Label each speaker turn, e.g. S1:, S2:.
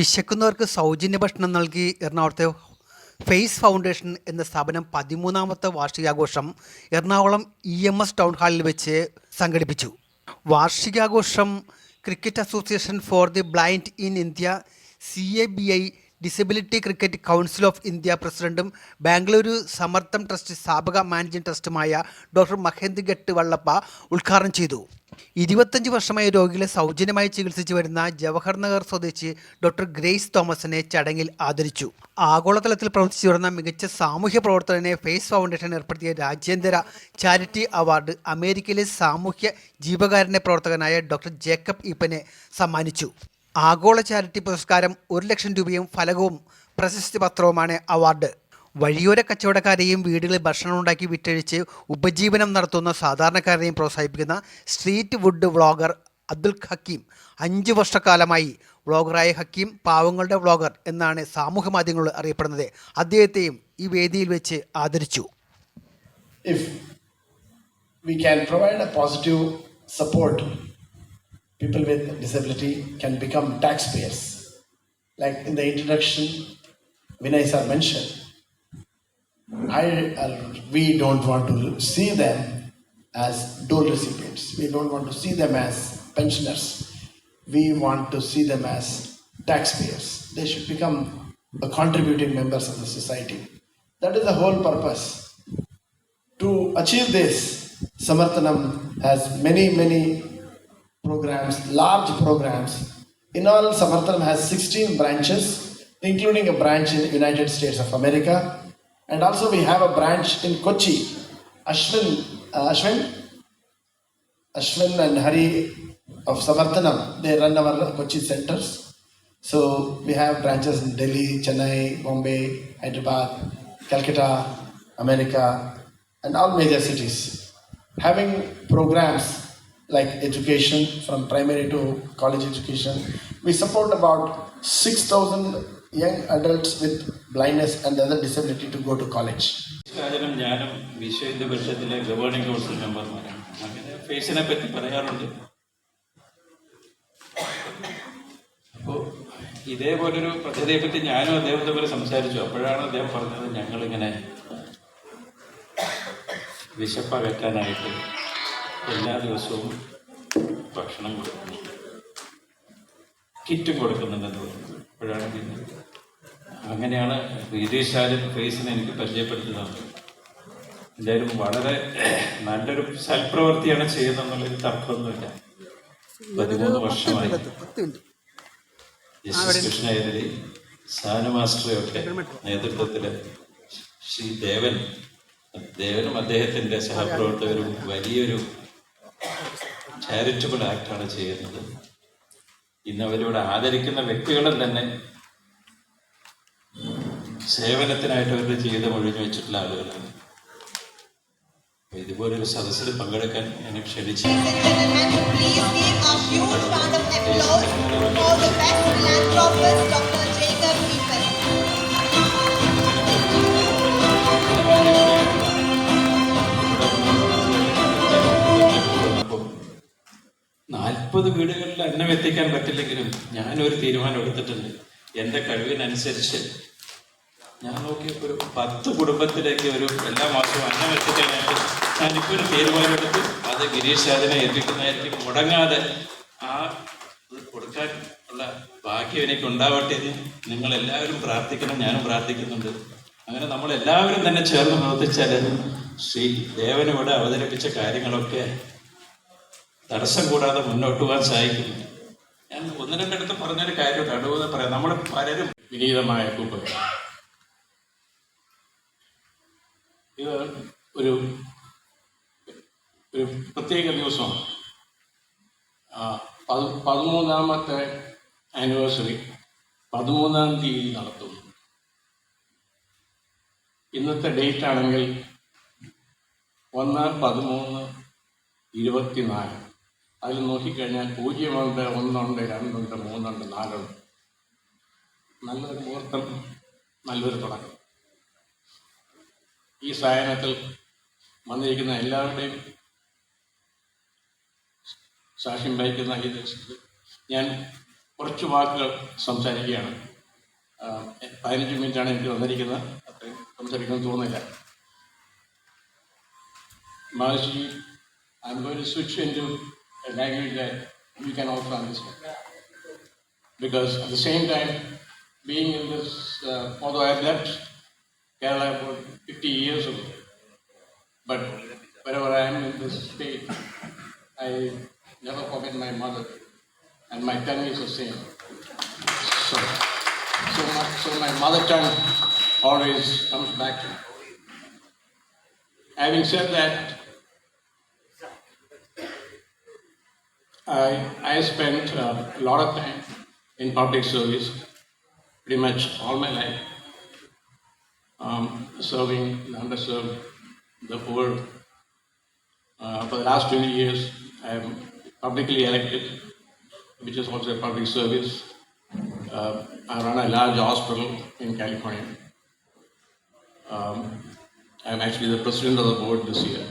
S1: വിശക്കുന്നവർക്ക് സൗജന്യ ഭക്ഷണം നൽകി എറണാകുളത്തെ ഫേസ് ഫൗണ്ടേഷൻ എന്ന സ്ഥാപനം പതിമൂന്നാമത്തെ വാർഷികാഘോഷം Ernakulam E M S town ഹാളിൽ വെച്ച് സംഘടിപ്പിച്ചു. വാർഷികാഘോഷം cricket association for the blind in India C A B I disability cricket council of India പ്രസിഡന്റും ബാംഗ്ലൂരു സമർത്ഥം ട്രസ്റ്റ് സ്ഥാപക മാനേജിംഗ് ട്രസ്റ്റുമായ ഡോക്ടർ മഹേന്ദ്ര ഗട്ട് വള്ളപ്പ ഉദ്ഘാടനം ചെയ്തു. ഇരുപത്തഞ്ച് വർഷമായി രോഗികളെ സൗജന്യമായി ചികിത്സിച്ചു വരുന്ന ജവഹർ നഗർ സ്വദേശി ഡോക്ടർ ഗ്രേസ് തോമസിനെ ചടങ്ങിൽ ആദരിച്ചു. ആഗോളതലത്തിൽ പ്രവർത്തിച്ചു വരുന്ന മികച്ച സാമൂഹ്യ പ്രവർത്തകനെ ഫേസ് ഫൗണ്ടേഷൻ ഏർപ്പെടുത്തിയ രാജ്യാന്തര ചാരിറ്റി അവാർഡ് അമേരിക്കയിലെ സാമൂഹ്യ ജീവകാരുണ്യ പ്രവർത്തകനായ ഡോക്ടർ ജേക്കബ് ഈപ്പനെ സമ്മാനിച്ചു. ആഗോള ചാരിറ്റി പുരസ്കാരം ഒരു ലക്ഷം രൂപയും ഫലകവും പ്രശസ്തി പത്രവുമാണ് അവാർഡ്. വഴിയോര കച്ചവടക്കാരെയും വീടുകളിൽ ഭക്ഷണം ഉണ്ടാക്കി വിറ്റഴിച്ച് ഉപജീവനം നടത്തുന്ന സാധാരണക്കാരെയും പ്രോത്സാഹിപ്പിക്കുന്ന street food vlogger Abdul Hakeem അഞ്ച് വർഷക്കാലമായി വ്ളോഗറായ ഹക്കീം പാവങ്ങളുടെ വ്ളോഗർ എന്നാണ് സാമൂഹ്യ മാധ്യമങ്ങളിൽ അറിയപ്പെടുന്നത്. അദ്ദേഹത്തെയും ഈ വേദിയിൽ വെച്ച് ആദരിച്ചു.
S2: If we can provide a positive support, people with disability can become taxpayers. Like in the introduction, Vinay sir mentioned, I, uh, we don't want to see them as dole recipients. We don't want to see them as pensioners. We want to see them as taxpayers. They should become the contributing members of the society. That is the whole purpose. To achieve this, Samarthanam has many, many programs, large programs. In all, Samarthanam has 16 branches, including a branch in United States of America. And also we have a branch in Kochi. Ashwin, uh, Ashwin, Ashwin and Hari of Samarthanam, they run our Kochi centers. So we have branches in Delhi, Chennai, Bombay, Hyderabad, Calcutta, America, and all major cities. Having programs like education from primary to college education, we support about 6,000 young adults with blindness and other disability to go to college.
S3: രാജനും ഞാനും വിശ്വ ഹിന്ദു പരിഷത്തിലെ governing council മെമ്പർമാരാണ്. അങ്ങനെ ഫേസിനെ പറ്റി പറയാറുണ്ട്. അപ്പോൾ ഇതേപോലൊരു പദ്ധതിയെ പറ്റി ഞാനും അദ്ദേഹത്തെ പോലെ സംസാരിച്ചു. അപ്പോഴാണ് അദ്ദേഹം പറഞ്ഞത് ഞങ്ങളിങ്ങനെ വിശപ്പകറ്റാനായിട്ട് എല്ലാ ദിവസവും ഭക്ഷണം കൊടുക്കുന്നു. കിറ്റും കൊടുക്കുന്നുണ്ടെന്ന് പറഞ്ഞു അപ്പോഴാണ് പിന്നെ അങ്ങനെയാണ് രാജൻ ഫേസിനെ എനിക്ക് പരിചയപ്പെടുത്തി തന്നത് എന്തായാലും വളരെ നല്ലൊരു സൽപ്രവൃത്തിയാണ് ചെയ്യുന്നതെന്നുള്ളൊരു തർക്കമൊന്നുമില്ല. പതിമൂന്ന് വർഷമായി. ജസ്റ്റിസ് കൃഷ്ണയതിരി സാനു മാസ്റ്ററെയൊക്കെ നേതൃത്വത്തിൽ ശ്രീ ദേവൻ ദേവനും അദ്ദേഹത്തിന്റെ സഹപ്രവർത്തകരും വലിയൊരു ചാരിറ്റബിൾ ആക്ടാണ് ചെയ്യുന്നത്. ഇന്ന് അവരിവിടെ ആദരിക്കുന്ന വ്യക്തികളും തന്നെ സേവനത്തിനായിട്ട് അവരുടെ ജീവിതം ഒഴിഞ്ഞു വെച്ചിട്ടുള്ള ആളുകളാണ്. ഇതുപോലൊരു സദസ്സിൽ പങ്കെടുക്കാൻ എന്നെ ക്ഷണിച്ചു അന്നം എത്തിക്കാൻ പറ്റില്ലെങ്കിലും ഞാനൊരു തീരുമാനം എടുത്തിട്ടുണ്ട്. എന്റെ കഴിവിനനുസരിച്ച്. ഞാൻ നോക്കിയപ്പോൾ ഒരു പത്ത് കുടുംബത്തിലേക്ക് ഒരു എല്ലാ മാസവും അന്നം എത്തിക്കാനായിട്ട് ഞാനിപ്പോൾ ഒരു തീരുമാനം തീരുമാനമെടുത്ത് അത് ഗിരീഷ് അതിനെ ഏൽപ്പിക്കുന്നതായിരിക്കും. മുടങ്ങാതെ ആ കൊടുക്കാൻ ഉള്ള ഭാഗ്യം എനിക്ക് ഉണ്ടാവട്ടെ എന്ന് നിങ്ങൾ എല്ലാവരും പ്രാർത്ഥിക്കണം. ഞാനും പ്രാർത്ഥിക്കുന്നുണ്ട്. അങ്ങനെ നമ്മൾ എല്ലാവരും തന്നെ ചേർന്ന് പ്രവർത്തിച്ചാൽ ശ്രീ ദേവനിവിടെ അവതരിപ്പിച്ച കാര്യങ്ങളൊക്കെ തടസ്സം കൂടാതെ മുന്നോട്ട് പോകാൻ സഹായിക്കുന്നു ഞാൻ ഒന്ന് രണ്ടിടത്ത് പറഞ്ഞൊരു കാര്യം അടുവെന്ന് പറയാം. നമ്മൾ പലരും വിനീതമായ കൂപ്പുകൾ ഇത് ഒരു ഒരു പ്രത്യേക ദിവസമാണ്. പതിമൂന്നാമത്തെ ആനിവേഴ്സറി പതിമൂന്നാം തീയതി നടത്തുന്നു. ഇന്നത്തെ ഡേറ്റ് ആണെങ്കിൽ ഒന്ന് പതിമൂന്ന് ഇരുപത്തിനാല്. അതിൽ നോക്കിക്കഴിഞ്ഞാൽ പൂജ്യമുണ്ട് ഒന്നുണ്ട് രണ്ടുണ്ട് മൂന്നുണ്ട് നാലുണ്ട്. നല്ലൊരു മുഹൂർത്തം നല്ലൊരു തുടക്കം. ഈ സായനത്തിൽ വന്നിരിക്കുന്ന എല്ലാവരുടെയും സാക്ഷ്യം വഹിക്കുന്ന ഈ ദിവസത്തിൽ ഞാൻ
S4: കുറച്ച് വാക്കുകൾ സംസാരിക്കുകയാണ്. പതിനഞ്ച് മിനിറ്റാണ് എനിക്ക് വന്നിരിക്കുന്നത് അത്രയും സംസാരിക്കണം തോന്നുന്നില്ല. മഹർഷി I'm going to a language that you can also understand. Because at the same time, being in this, uh, although I've left Kerala about 50 years ago, but wherever I am in this state, I never forget my mother, and my tongue is the same. So, so my, so my mother tongue always comes back to me. Having said that, I, I spent uh, a lot of time in public service, pretty much all my life, um, serving the underserved, the poor. Uh, for the last 20 years, I am publicly elected, which is also a public service. Uh, I run a large hospital in California. Um, I'm actually the president of the board this year.